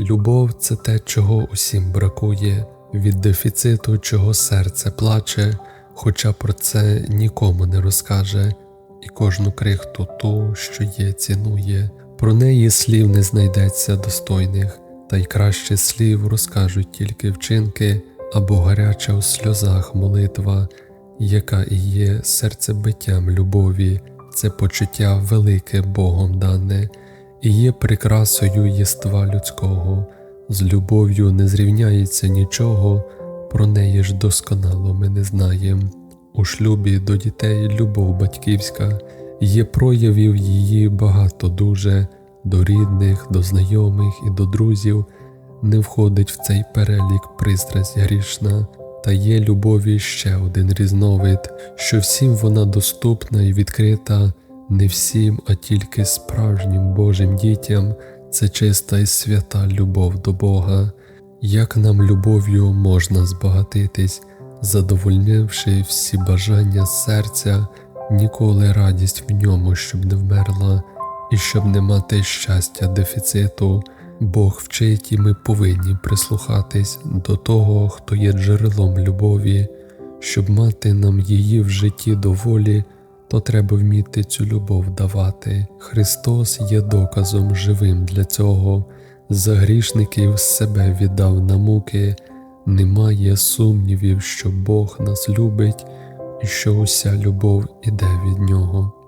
Любов це те, чого усім бракує, від дефіциту, чого серце плаче, хоча про це нікому не розкаже, і кожну крихту ту, що є, цінує. Про неї слів не знайдеться достойних, та й краще слів розкажуть тільки вчинки або гаряча у сльозах молитва, яка і є серцебиттям любові, це почуття велике Богом дане, і є прикрасою єства людського, з любов'ю не зрівняється нічого, про неї ж досконало ми не знаєм. У шлюбі до дітей любов батьківська, є проявів її багато дуже, до рідних, до знайомих і до друзів, не входить в цей перелік пристрасть грішна, та є любові ще один різновид, що всім вона доступна і відкрита, не всім, а тільки справжнім Божим дітям, це чиста і свята любов до Бога. Як нам любов'ю можна збагатитись, задовольнивши всі бажання серця, ніколи радість в ньому, щоб не вмерла, і щоб не мати щастя дефіциту, Бог вчить, і ми повинні прислухатись до того, хто є джерелом любові, щоб мати нам її в житті доволі, то треба вміти цю любов давати. Христос є доказом живим для цього, за грішників себе віддав на муки, немає сумнівів, що Бог нас любить і що уся любов іде від Нього.